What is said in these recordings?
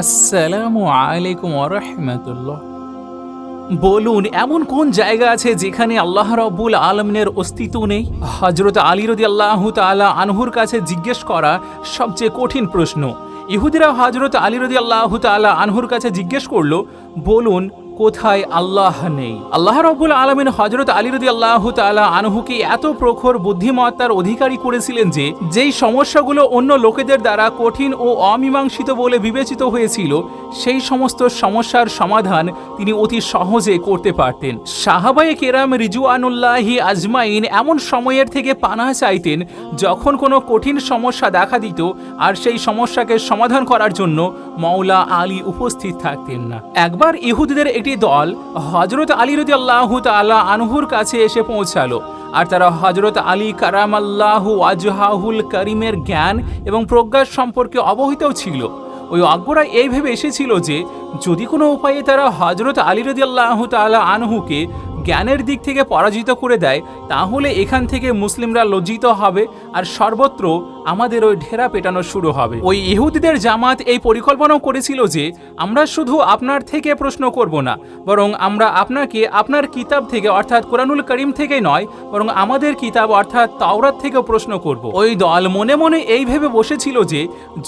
আসসালামু আলাইকুম ওরহমতুল্লাহ বলুন, এমন কোন জায়গা আছে যেখানে আল্লাহ রব্বুল আলমিনের অস্তিত্ব নেই? হজরত আলী রদি আল্লাহ তালা আনহুর কাছে জিজ্ঞেস করা সবচেয়ে কঠিন প্রশ্ন। ইহুদিরা হজরত আলী রদি আল্লাহ তালা আনহুর কাছে জিজ্ঞেস করল, বলুন কোথায় আল্লাহ নেই? আল্লাহ রব্বুল আলমিন হজরত আলী আল্লাহ তালা আনহুকে এত প্রখর বুদ্ধিমত্তার অধিকারী করেছিলেন যে, যেই সমস্যাগুলো অন্য লোকেদের দ্বারা কঠিন ও অমীমাংসিত বলে বিবেচিত হয়েছিল, সেই সমস্ত সমস্যার সমাধান তিনি অতি সহজে করতে পারতেন। সাহাবায়ে কেরাম রিজুয়ানুল্লাহি আজমাইন এমন সময়ের থেকে পানাহ চাইতেন, যখন কোনো কঠিন সমস্যা দেখা দিত আর সেই সমস্যাকে সমাধান করার জন্য মৌলা আলী উপস্থিত থাকতেন না। একবার ইহুদিদের একটি দল হজরত আলী রদি আল্লাহ তালা আনহুর কাছে এসে পৌঁছালো। আর তারা হজরত আলী কারাম আল্লাহু আজহাহুল করিমের জ্ঞান এবং প্রজ্ঞার সম্পর্কে অবহিতও ছিল। ওই অজ্ঞরা এই ভেবে এসেছিল যে, যদি কোনো উপায়ে তারা হজরত আলী রদি আল্লাহ তালা আনহুকে জ্ঞানের দিক থেকে পরাজিত করে দেয়, তাহলে এখান থেকে মুসলিমরা লজ্জিত হবে আর সর্বত্র আমাদের ওই ঢেরা পেটানো শুরু হবে। ওই ইহুদিদের জামাত এই পরিকল্পনাও করেছিল যে, আমরা শুধু আপনার থেকে প্রশ্ন করব না, বরং আমরা আপনাকে আপনার কিতাব থেকে অর্থাৎ কোরআনুল করিম থেকে নয়, বরং আমাদের কিতাব অর্থাৎ তাওরাত থেকেও প্রশ্ন করব। ওই দল মনে মনে এই ভেবে বসেছিল যে,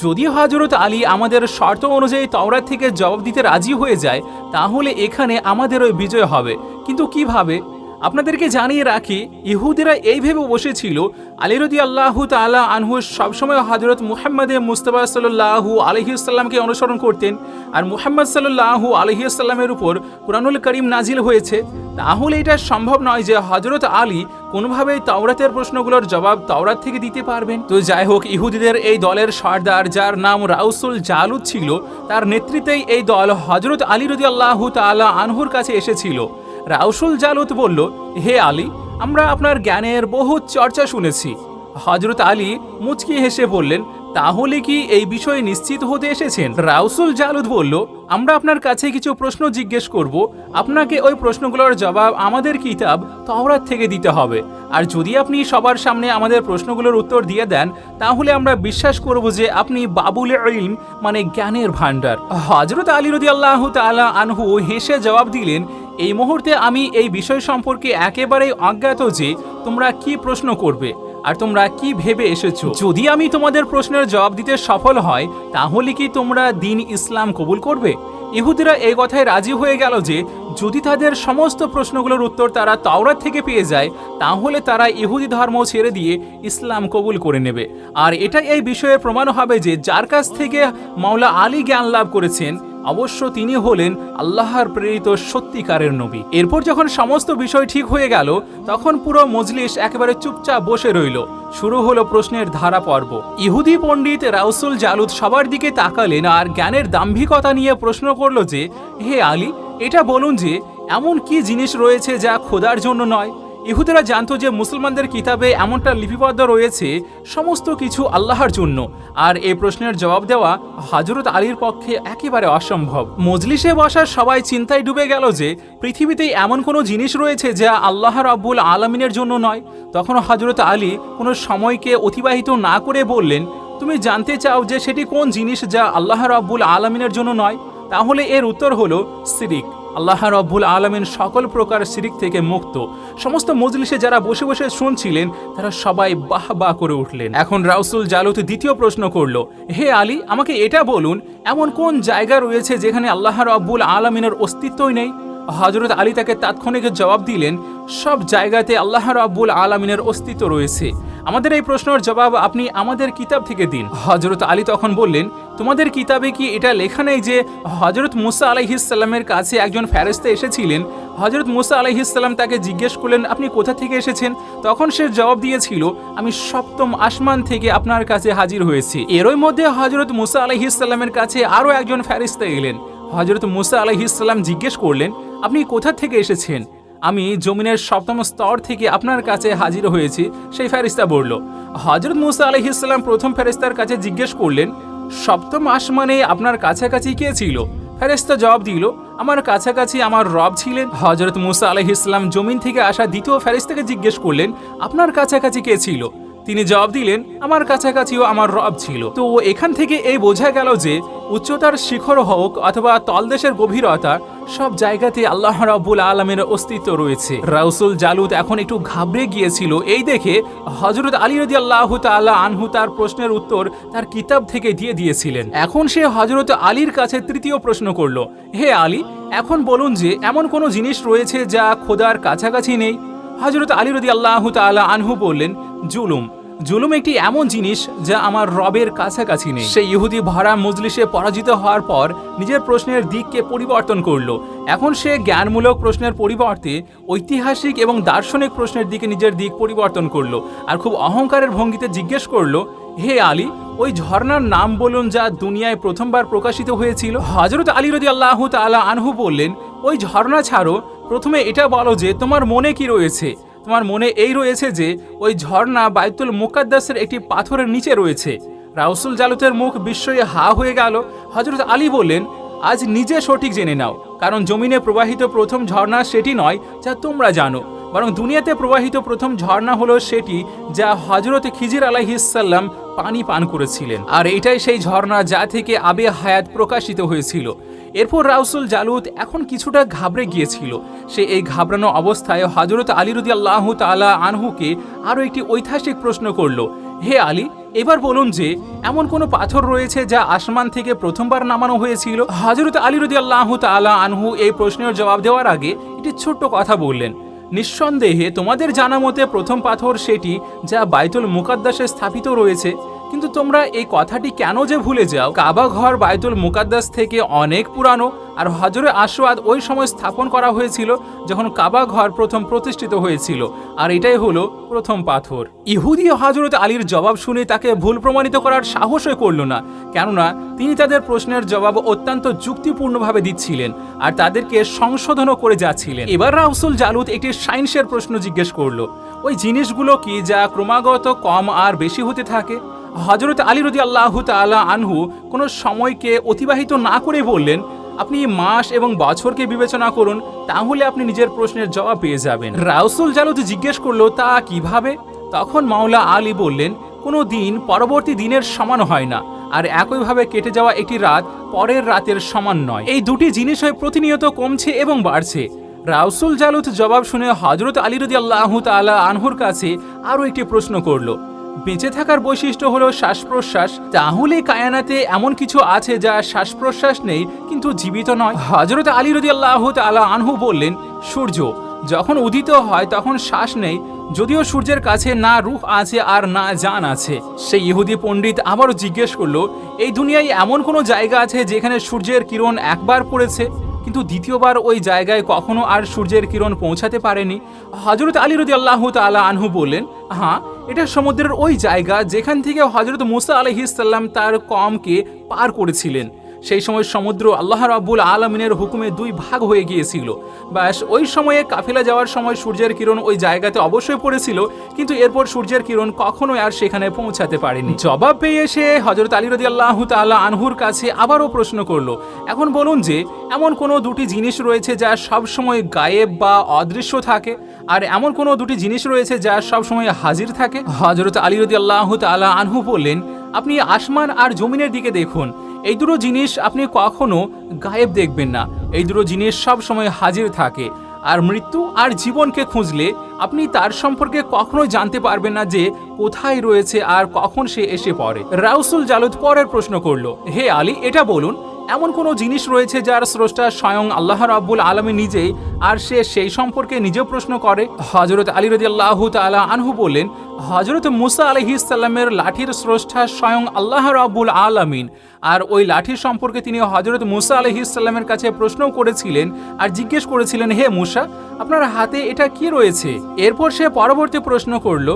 যদি হজরত আলী আমাদের শর্ত অনুযায়ী তাওরাত থেকে জবাব দিতে রাজি হয়ে যায়, তাহলে এখানে আমাদের ওই বিজয় হবে। কিন্তু কীভাবে? আপনাদেরকে জানিয়ে রাখি, ইহুদিরা এই ভেবে বসেছিল আলিরদি আল্লাহ তালা আনহু সবসময় হজরত মুহাম্মদে মুস্তফা সাল্লাহু আলহিউসাল্লামকে অনুসরণ করতেন আর মুহাম্মদ সাল্লাহু আলহিউসাল্লামের উপর কুরানুল করিম নাজিল হয়েছে। তাহলে এটা সম্ভব নয় যে হজরত আলী কোনোভাবেই তাওরাতের প্রশ্নগুলোর জবাব তাওরাত থেকে দিতে পারবেন। তো যাই হোক, ইহুদিদের এই দলের সর্দার যার নাম রাউসুল জালুদ ছিল, তার নেতৃত্বেই এই দল হজরত আলী রদি আল্লাহ তালা আনহুর কাছে এসেছিল। রাউসুল জালুত বলল, হে আলী, আমরা আপনার জ্ঞানের বহু চর্চা শুনেছি। হজরত আলী মুচকি হেসে বললেন, তাহলে কি এই বিষয়ে নিশ্চিত হতে এসেছেন? রাউসুল জালুদ বলল, আমরা আপনার কাছে কিছু প্রশ্ন জিজ্ঞেস করব। আপনাকে ওই প্রশ্নগুলোর জবাব আমাদের কিতাব তওরাত থেকে দিতে হবে। আর যদি আপনি সবার সামনে আমাদের প্রশ্নগুলোর উত্তর দিয়ে দেন, তাহলে আমরা বিশ্বাস করব যে আপনি বাবুল ইলম মানে জ্ঞানের ভাণ্ডার। হজরত আলী রদি আল্লাহ তালা আনহু হেসে জবাব দিলেন এই মুহূর্তে আমি এই বিষয় সম্পর্কে একেবারেই অজ্ঞাত যে তোমরা কি প্রশ্ন করবে আর তোমরা কি ভেবে এসেছ। যদি আমি তোমাদের প্রশ্নের জবাব দিতে সফল হয়, তাহলে কি তোমরা দিন ইসলাম কবুল করবে? ইহুদিরা এই কথায় রাজি হয়ে গেল যে, যদি তাদের সমস্ত প্রশ্নগুলোর উত্তর তারা তাওরাত থেকে পেয়ে যায়, তাহলে তারা ইহুদি ধর্ম ছেড়ে দিয়ে ইসলাম কবুল করে নেবে। আর এটা এই বিষয়ে প্রমাণ হবে যে, যার কাছ থেকে মাওলা আলী জ্ঞান লাভ করেছেন অবশ্য তিনি হলেন আল্লাহর প্রেরিত সত্যিকারের নবী। এরপর যখন সমস্ত বিষয় ঠিক হয়ে গেল, তখন পুরো মজলিস একেবারে চুপচাপ বসে রইল। শুরু হলো প্রশ্নের ধারা পর্ব। ইহুদি পণ্ডিত রাউসুল জালুদ সবার দিকে তাকালেন আর জ্ঞানের দাম্ভিকতা নিয়ে প্রশ্ন করল যে, হে আলী, এটা বলুন যে, এমন কি জিনিস রয়েছে যা খোদার জন্য নয়? ইহুদিরা জানত যে মুসলমানদের কিতাবে এমনটা লিপিবদ্ধ রয়েছে, সমস্ত কিছু আল্লাহর জন্য। আর এই প্রশ্নের জবাব দেওয়া হজরত আলীর পক্ষে একেবারে অসম্ভব। মজলিসে বসার সবাই চিন্তায় ডুবে গেল যে, পৃথিবীতে এমন কোনো জিনিস রয়েছে যা আল্লাহ রাব্বুল আলমিনের জন্য নয়। তখন হজরত আলী কোনো সময়কে অতিবাহিত না করে বললেন, তুমি জানতে চাও যে সেটি কোন জিনিস যা আল্লাহ রাব্বুল আলমিনের জন্য নয়? তাহলে এর উত্তর হলো সিরিক। আল্লাহ রব্বুল আলমিন সকল প্রকার সিরিক থেকে মুক্ত। সমস্ত মজলিসে যারা বসে বসে শুনছিলেন, তারা সবাই বাহ বাহ করে উঠলেন। এখন রাউসুল জালুত দ্বিতীয় প্রশ্ন করল, হে আলী, আমাকে এটা বলুন, এমন কোন জায়গা রয়েছে যেখানে আল্লাহ রব্বুল আলমিনের অস্তিত্বই নেই? হজরত আলী তাকে তাৎক্ষণিক জবাব দিলেন সব জায়গাতে আল্লাহ রাব্বুল আলমিনের অস্তিত্ব রয়েছে। আমাদের এই প্রশ্নের জবাব আপনি আমাদের কিতাব থেকে দিন। হজরত আলী তখন বললেন, তোমাদের কিতাবে কি এটা লেখা নেই যে হজরত মুসা আলাইহিসাল্লামের কাছে একজন ফেরেস্তা এসেছিলেন? হজরত মুসা আলাইহিসাল্লাম তাকে জিজ্ঞেস করলেন, আপনি কোথা থেকে এসেছেন? তখন সে জবাব দিয়েছিল, আমি সপ্তম আসমান থেকে আপনার কাছে হাজির হয়েছি। এরই মধ্যে হজরত মুসা আলাইহিসাল্লামের কাছে আরও একজন ফেরিস্তা এলেন। হজরত মুসা আলাইহিসাল্লাম জিজ্ঞেস করলেন, আপনি কোথা থেকে এসেছেন? আমি জমিনের সপ্তম স্তর থেকে আপনার কাছে হাজির হয়েছি, সেই ফেরিস্তা বলল হজরত মুসা আলহিসাল্লাম প্রথম ফেরিস্তার কাছে জিজ্ঞেস করলেন, সপ্তম আসমানে আপনার কাছাকাছি কে ছিল? ফেরেস্তা জবাব দিল, আমার কাছাকাছি আমার রব ছিলেন। হজরত মুসা আলহিসাল্লাম জমিন থেকে আসা দ্বিতীয় ফেরিস্তাকে জিজ্ঞেস করলেন, আপনার কাছাকাছি কে ছিল? তিনি জবাব দিলেন, আমার কাছাকাছিও আমার রব ছিল। তো এখান থেকে এই বোঝা গেল যে উচ্চতার শিখর হোক অথবা তলদেশের গভীরতা, সব জায়গাতে আল্লাহ রাব্বুল আলমের অস্তিত্ব রয়েছে। রাউসুল জালুদ এখন একটু ঘাবড়ে গিয়েছিল। এই দেখে হজরত আলী রদি আল্লাহ তাল্লাহ আনহু তার প্রশ্নের উত্তর তার কিতাব থেকে দিয়ে দিয়েছিলেন। এখন সে হজরত আলীর কাছে তৃতীয় প্রশ্ন করল, হে আলী, এখন বলুন যে এমন কোনো জিনিস রয়েছে যা খোদার কাছাকাছি নেই? হজরত আলী রদি আল্লাহ তাল্লাহ আনহু বললেন, জুলুম। জুলুম একটি এমন জিনিস যা আমার রবের কাছাকাছি নেই। সেই ইহুদি ভরা মজলিসে পরাজিত হওয়ার পর নিজের প্রশ্নের দিককে পরিবর্তন করল। এখন সে জ্ঞানমূলক প্রশ্নের পরিবর্তে ঐতিহাসিক এবং দার্শনিক প্রশ্নের দিকে নিজের দিক পরিবর্তন করল আর খুব অহংকারের ভঙ্গিতে জিজ্ঞেস করল, হে আলী, ওই ঝর্ণার নাম বলুন যা দুনিয়ায় প্রথমবার প্রকাশিত হয়েছিল? হজরত আলী রদি আল্লাহ তালা আনহু বললেন, ওই ঝর্ণা ছাড়ো, প্রথমে এটা বলো যে তোমার মনে কি রয়েছে? তোমার মনে এই রয়েছে যে, ওই ঝর্ণা বায়তুল মুকাদ্দাসের একটি পাথরের নিচে রয়েছে। রাউসুল জালুতের মুখ বিস্ময়ে হা হয়ে গেল। হজরত আলী বললেন, আজ নিজে সঠিক জেনে নাও। কারণ জমিনে প্রবাহিত প্রথম ঝর্ণা সেটি নয়, যা তোমরা জানো। বরং দুনিয়াতে প্রবাহিত প্রথম ঝর্ণা হলো সেটি যা হজরত খিজির আলাহিসাল্লাম পানি পান করেছিলেন। আর এটাই সেই ঝর্ণা যা থেকে আবে হায়াত প্রকাশিত হয়েছিল। এরপর রাউসুল জালুদ এখন কিছুটা ঘাবড়ে গিয়েছিল। সে এই ঘাবড়ানো অবস্থায় হজরত আলী রদি আল্লাহ তালা আনহুকে আরও একটি ঐতিহাসিক প্রশ্ন করল, হে আলী এবার বলুন যে, এমন কোনো পাথর রয়েছে যা আসমান থেকে প্রথমবার নামানো হয়েছিল? হাজরত আলী রদি আল্লাহ তালা আনহু এই প্রশ্নের জবাব দেওয়ার আগে একটি ছোট্ট কথা বললেন। নিঃসন্দেহে তোমাদের জানা মতে প্রথম পাথর সেটি যা বাইতুল মুকাদ্দাসে স্থাপিত রয়েছে কিন্তু তোমরা এই কথাটি কেন যে ভুলে যাও? কাবা ঘর বাইতুল মুকাদ্দাস থেকে অনেক পুরানো আর হজরে আসওয়াদ ওই সময় স্থাপন করা হয়েছিল যখন কাবা ঘর প্রথম প্রতিষ্ঠিত হয়েছিল। আর এটাই হলো প্রথম পাথর। ইহুদি হজরত আলীর জবাব শুনে তাকে ভুল প্রমাণিত করার সাহসই করল না, কেননা তিনি তাদের প্রশ্নের জবাব অত্যন্ত যুক্তিপূর্ণভাবে দিচ্ছিলেন আর তাদেরকে সংশোধনও করে যাচ্ছিলেন। এবার রাউসুল জালুদ একটি সায়েন্সের প্রশ্ন জিজ্ঞেস করল, ওই জিনিসগুলো কি যা ক্রমাগত কম আর বেশি হতে থাকে? হজরত আলী রদি আল্লাহ তালা আনহু কোনো সময়কে অতিবাহিত না করে বললেন, আপনি মাস এবং বছরকে বিবেচনা করুন, তাহলে আপনি নিজের প্রশ্নের জবাব পেয়ে যাবেন। রাউসুল জালুদ জিজ্ঞেস করল, তা কীভাবে? তখন মাওলা আলী বললেন, কোনো দিন পরবর্তী দিনের সমান হয় না, আর একইভাবে কেটে যাওয়া একটি রাত পরের রাতের সমান নয়। এই দুটি জিনিসই প্রতিনিয়ত কমছে এবং বাড়ছে। রাউসুল জালুদ জবাব শুনে হজরত আলী রদি আল্লাহ তালা আনহুর কাছে আরও একটি প্রশ্ন করল বেঁচে থাকার বৈশিষ্ট্য হলো শ্বাস প্রশ্বাস তাহলে কায়ানাতে এমন কিছু আছে যা শ্বাস প্রশ্বাস নেই, কিন্তু জীবিত নয়। হজরত আলী রদি আল্লাহ আনহু বললেন, সূর্য, যখন উদিত হয় তখন শ্বাস নেই, যদিও সূর্যের কাছে না রূহ আছে আর না জান আছে। সেই ইহুদি পণ্ডিত আবারও জিজ্ঞেস করল, এই দুনিয়ায় এমন কোনো জায়গা আছে যেখানে সূর্যের কিরণ একবার পড়েছে, কিন্তু দ্বিতীয়বার ওই জায়গায় কখনো আর সূর্যের কিরণ পৌঁছাতে পারেনি? হজরত আলী রদি আল্লাহ তালা আনহু বললেন হ্যাঁ এটা সমুদ্রের ওই জায়গা যেখান থেকে হজরত মুসা আলহিসাল্লাম তার কমকে পার করেছিলেন। সেই সময় সমুদ্র আল্লাহ রাব্বুল আলমিনের হুকুমে দুই ভাগ হয়ে গিয়েছিল। ব্যাস, ওই সময়ে কাফিলা যাওয়ার সময় সূর্যের কিরণ ওই জায়গাতে অবশ্যই পড়েছিল, কিন্তু এরপর সূর্যের কিরণ কখনোই আর সেখানে পৌঁছাতে পারেনি। জবাব পেয়ে এসে হজরত আলী রদি আল্লাহ তাল্লাহ আনহুর কাছে আবারও প্রশ্ন করল, এখন বলুন যে, এমন কোনো দুটি জিনিস রয়েছে যা সবসময় গায়েব বা অদৃশ্য থাকে? আর এমন কোনো দুটি জিনিস রয়েছে যা সবসময় হাজির থাকে? হজরত আলী রদি আল্লাহ তাল্লাহ আনহু বললেন, আপনি আসমান আর জমিনের দিকে দেখুন এই দুটো জিনিস আপনি কখনো গায়েব দেখবেন না। এই দুটো জিনিস সব সময় হাজির থাকে। আর মৃত্যু আর জীবনকে খুঁজলে আপনি তার সম্পর্কে কখনোই জানতে পারবেন না যে কোথায় রয়েছে আর কখন সে এসে পড়ে। রাউসুল জালুদ পরের প্রশ্ন করল, হে আলী, এটা বলুন এমন কোনো জিনিস রয়েছে যার স্রষ্টা স্বয়ং আল্লাহ রাব্বুল আলমী নিজেই আর সে সেই সম্পর্কে নিজেও প্রশ্ন করে? হজরত আলী রদি আল্লাহ তালা আনহু বললেন হজরত মুসা আলহিসাল্লামের লাঠির স্রষ্টা স্বয়ং আল্লাহ রাব্বুল আলমিন। আর ওই লাঠির সম্পর্কে তিনি হজরত মুসা আলহিসাল্লামের কাছে প্রশ্নও করেছিলেন আর জিজ্ঞেস করেছিলেন, হে মুসা, আপনার হাতে এটা কি রয়েছে? এরপর সে পরবর্তী প্রশ্ন করল,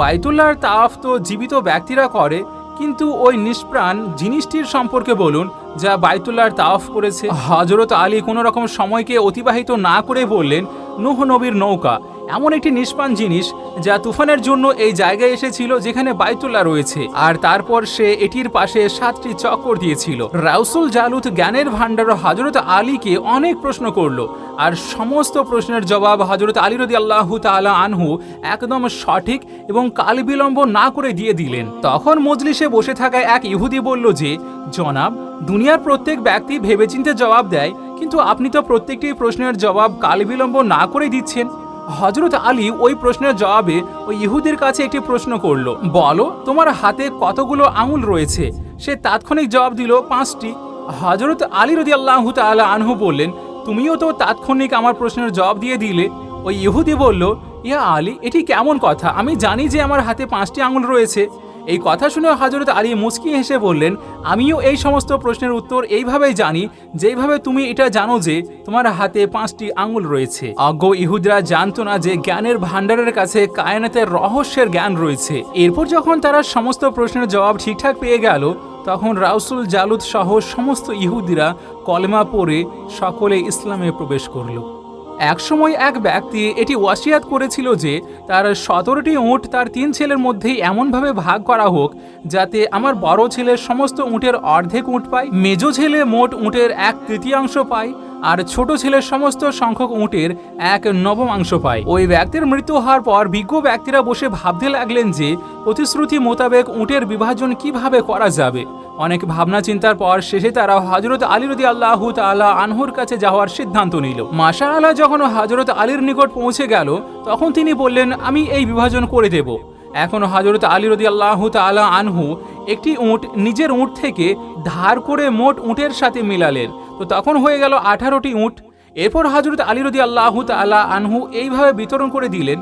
বাইতুল্লাহর তাফ তো জীবিত ব্যক্তিরা করে কিন্তু ওই নিষ্প্রাণ জিনিসটির সম্পর্কে বলুন, যা বাইতুল্লার তাফ করেছে। হজরত আলী কোনো রকম সময়কে অতিবাহিত না করে বললেন, নুহ নবীর নৌকা। এমন একটি নিষ্পান জিনিস যা তুফানের জন্য এই জায়গায় এসেছিল যেখানে বাইতুল্লাহ রয়েছে। আর তারপর সে এটির পাশে সাতটি চক্কর দিয়েছিল। রাউসুল জালুত জ্ঞানের ভাণ্ডার হজরত আলীকে অনেক প্রশ্ন করল। আর সমস্ত প্রশ্নের জবাব হজরত আলী রদি আল্লাহ তালা আনহু একদম সঠিক এবং কাল বিলম্ব না করে দিয়ে দিলেন। তখন মজলিসে বসে থাকা এক ইহুদি বলল যে, জনাব, দুনিয়ার প্রত্যেক ব্যক্তি ভেবেচিন্তে জবাব দেয়, কিন্তু আপনি তো প্রত্যেকটি প্রশ্নের জবাব কাল বিলম্ব না করে দিচ্ছেন। হজরত আলী ওই প্রশ্নের জবাবে ওই ইহুদের কাছে একটি প্রশ্ন করল। বলো, তোমার হাতে কতগুলো আঙুল রয়েছে? সে তাৎক্ষণিক জবাব দিল, পাঁচটি। হজরত আলী রদি আল্লাহ তালা আনহু বললেন, তুমিও তো তাৎক্ষণিক আমার প্রশ্নের জবাব দিয়ে দিলে। ওই ইহুদি বলল, ইয়া আলী, এটি কেমন কথা? আমি জানি যে আমার হাতে পাঁচটি আঙুল রয়েছে। এই কথা শুনে হাজরত আলী মুচকি হেসে বললেন, আমিও এই সমস্ত প্রশ্নের উত্তর এইভাবেই জানি, যেইভাবে তুমি এটা জানো যে তোমার হাতে পাঁচটি আঙুল রয়েছে। অজ্ঞ ইহুদরা জানতো না যে জ্ঞানের ভাণ্ডারের কাছে কায়নাতের রহস্যের জ্ঞান রয়েছে। এরপর যখন তারা সমস্ত প্রশ্নের জবাব ঠিকঠাক পেয়ে গেল, তখন রাউসুল জালুদ সহ সমস্ত ইহুদিরা কলেমা পড়ে সকলে ইসলামে প্রবেশ করল। একসময় এক ব্যক্তি এটি ওয়াসিয়াত করেছিল যে তার সতেরোটি উঁট তার তিন ছেলের মধ্যেই এমনভাবে ভাগ করা হোক যাতে আমার বড় ছেলের সমস্ত উঁটের অর্ধেক উঁট পায়, মেজো ছেলে মোট উঁটের এক তৃতীয়াংশ পায়, আর ছোট ছেলের সমস্ত সংখ্যক উঁটের এক নবমাংশ পায়। ওই ব্যক্তির মৃত্যু হওয়ার পর বিজ্ঞ ব্যক্তিরা বসে ভাবতে লাগলেন যে প্রতিশ্রুতি মোতাবেক উঁটের বিভাজন কীভাবে করা যাবে। অনেক ভাবনা চিন্তার পর শেষে তারা হজরত আলী রদি আল্লাহ তালা আনহুর কাছে যাওয়ার সিদ্ধান্ত নিল। মাসা আল্লাহ যখন হজরত আলীর নিকট পৌঁছে গেল, তখন তিনি বললেন, আমি এই বিভাজন করে দেব। এখন হজরত আলী রদি আল্লাহ তালা আনহু একটি উঁট নিজের উঁট থেকে ধার করে মোট উঁটের সাথে মিলালেন। তো তখন হয়ে গেল আঠারোটি উঁট। এরপর হজরত আলী রদি আল্লাহ তালা আনহু এইভাবে বিতরণ করে দিলেন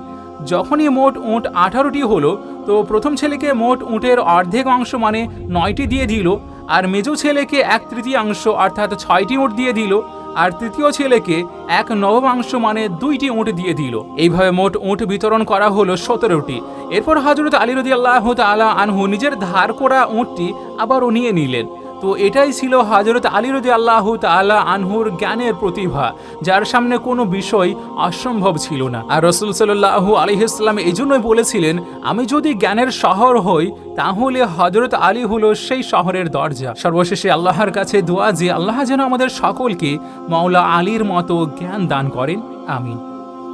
যখনই মোট উঁট আঠারোটি হলো, তো প্রথম ছেলেকে মোট উঁটের অর্ধেক অংশ মানে নয়টি দিয়ে দিল, আর মেজো ছেলেকে এক তৃতীয়াংশ অর্থাৎ ছয়টি উঁট দিয়ে দিল, আর তৃতীয় ছেলেকে এক নবমাংশ মানে দুইটি উঁট দিয়ে দিল। এইভাবে মোট উঁট বিতরণ করা হলো সতেরোটি। এরপর হজরত আলী আল্লাহ তালা আনহু নিজের ধার করা উঁটটি আবারও নিয়ে নিলেন। তো এটাই ছিল হজরত আলী রদি আল্লাহ তালা আনহুর জ্ঞানের প্রতিভা, যার সামনে কোনো বিষয় অসম্ভব ছিল না। আর রসুল সাল্লাহ আলিহাস্লাম এই জন্যই বলেছিলেন, আমি যদি জ্ঞানের শহর হই, তাহলে হজরত আলী হলো সেই শহরের দরজা। সর্বশেষে আল্লাহর কাছে দোয়া যে আল্লাহ যেন আমাদের সকলকে মাওলা আলীর মতো জ্ঞান দান করেন। আমিন।